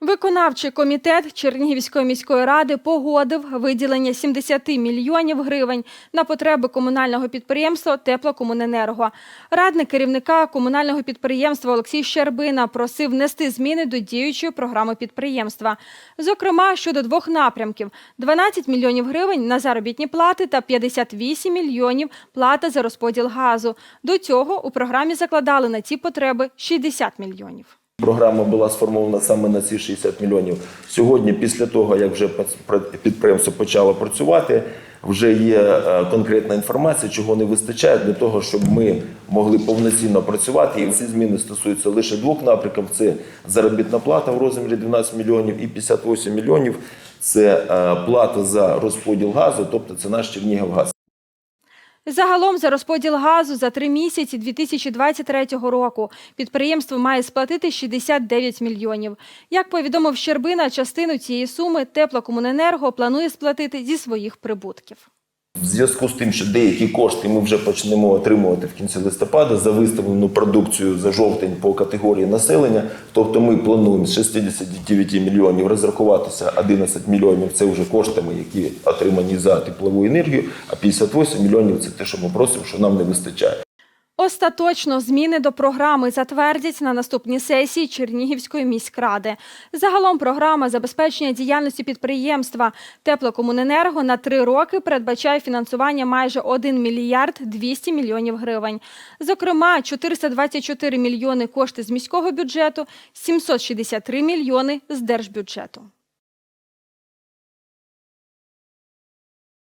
Виконавчий комітет Чернігівської міської ради погодив виділення 70 мільйонів гривень на потреби комунального підприємства Теплокомуненерго. Радник керівника комунального підприємства Олексій Щербина просив внести зміни до діючої програми підприємства. Зокрема, щодо двох напрямків: 12 мільйонів гривень на заробітні плати та 58 мільйонів плата за розподіл газу. До цього у програмі закладали на ці потреби 60 мільйонів. Програма була сформована саме на ці 60 мільйонів. Сьогодні, після того, як вже підприємство почало працювати, вже є е, конкретна інформація, чого не вистачає для того, щоб ми могли повноцінно працювати. І ці зміни стосуються лише двох напрямків: це заробітна плата в розмірі 12 мільйонів і 58 мільйонів це е, плата за розподіл газу, тобто це наш Чернігівгаз. Загалом за розподіл газу за три місяці 2023 року підприємство має сплатити 69 мільйонів. Як повідомив Щербина, частину цієї суми Теплокомуненерго планує сплатити зі своїх прибутків. В зв'язку з тим, що деякі кошти ми вже почнемо отримувати в кінці листопада за виставлену продукцію за жовтень по категорії населення. Тобто ми плануємо з 69 мільйонів розрахуватися 11 мільйонів це вже коштами, які отримані за теплову енергію, а 58 мільйонів це те, що ми просимо, що нам не вистачає. Остаточно зміни до програми затвердять на наступній сесії Чернігівської міськради. Загалом програма забезпечення діяльності підприємства Теплокомуненерго на три роки передбачає фінансування майже 1 мільярд 200 мільйонів гривень. Зокрема, 424 мільйони кошти з міського бюджету, 763 мільйони з держбюджету.